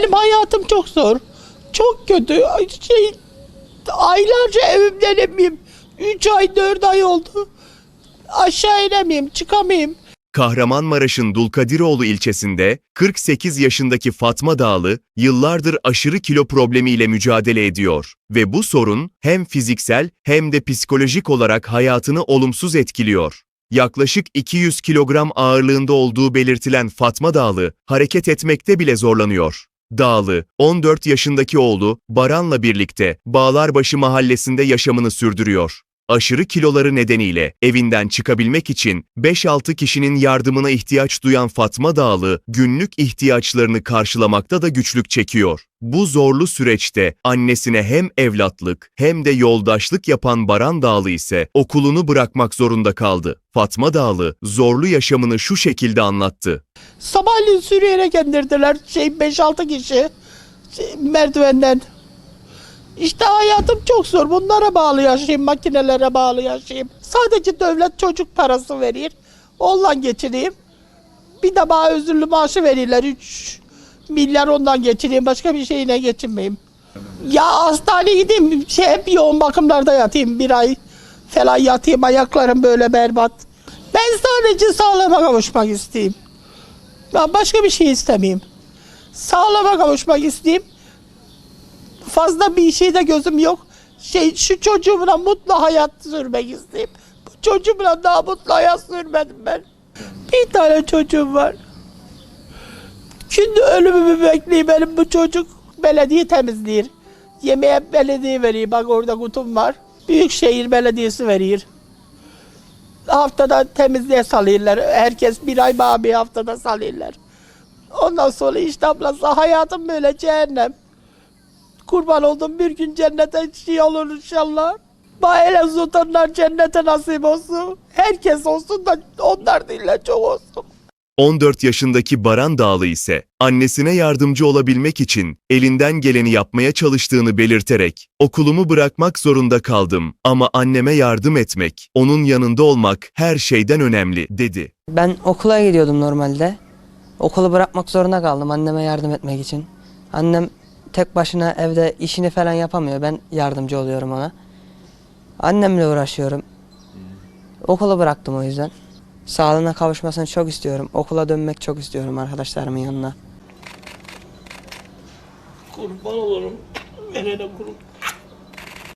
Benim hayatım çok zor. Çok kötü. Şey, aylarca evimden inemiyorum. 3 ay 4 ay oldu. Aşağı inemeyeyim, çıkamayayım. Kahramanmaraş'ın Dulkadiroğlu ilçesinde 48 yaşındaki Fatma Dağlı yıllardır aşırı kilo problemiyle mücadele ediyor ve bu sorun hem fiziksel hem de psikolojik olarak hayatını olumsuz etkiliyor. Yaklaşık 200 kilogram ağırlığında olduğu belirtilen Fatma Dağlı hareket etmekte bile zorlanıyor. Dağlı, 14 yaşındaki oğlu Baran'la birlikte Bağlarbaşı mahallesinde yaşamını sürdürüyor. Aşırı kiloları nedeniyle evinden çıkabilmek için 5-6 kişinin yardımına ihtiyaç duyan Fatma Dağlı günlük ihtiyaçlarını karşılamakta da güçlük çekiyor. Bu zorlu süreçte annesine hem evlatlık hem de yoldaşlık yapan Baran Dağlı ise okulunu bırakmak zorunda kaldı. Fatma Dağlı zorlu yaşamını şu şekilde anlattı. Sabahleyin sürüyerek indirdiler. Şey 5-6 kişi şey, merdivenden. İşte hayatım çok zor. Bunlara bağlı yaşayayım, makinelere bağlı yaşayayım. Sadece devlet çocuk parası verir. Onunla geçireyim. Bir de bana özürlü maaşı verirler. 3 milyar ondan geçireyim. Başka bir şeyine geçinmeyeyim. Ya hastaneye gideyim. Şey, hep yoğun bakımlarda yatayım. Bir ay falan yatayım. Ayaklarım böyle berbat. Ben sadece sağlığıma kavuşmak isteyeyim. Ben başka bir şey istemeyeyim. Sağlama kavuşmak isteyeyim. Fazla bir şeyde gözüm yok. Şey, şu çocuğumla mutlu hayat sürmek isteyeyim. Bu çocuğumla daha mutlu hayat sürmedim ben. Bir tane çocuğum var. Şimdi ölümümü bekleyeyim benim bu çocuk. Belediye temizleyir. Yemeğe belediye veriyor. Bak orada kutum var. Büyükşehir Belediyesi veriyor. Haftada temizliğe salıyorlar. Herkes bir ay bana bir haftada salıyorlar. Ondan sonra işte ablası hayatım böyle cehennem. Kurban oldum bir gün cennete şey olur inşallah. Bahane sultanlar cennete nasip olsun. Herkes olsun da onlar değil de çok olsun. 14 yaşındaki Baran Dağlı ise annesine yardımcı olabilmek için elinden geleni yapmaya çalıştığını belirterek okulumu bırakmak zorunda kaldım ama anneme yardım etmek, onun yanında olmak her şeyden önemli dedi. Ben okula gidiyordum normalde. Okulu bırakmak zorunda kaldım anneme yardım etmek için. Annem tek başına evde işini falan yapamıyor. Ben yardımcı oluyorum ona. Annemle uğraşıyorum. Okulu bıraktım o yüzden. Sağlığına kavuşmasını çok istiyorum. Okula dönmek çok istiyorum arkadaşlarımın yanına. Kurban olurum. Verene kurban.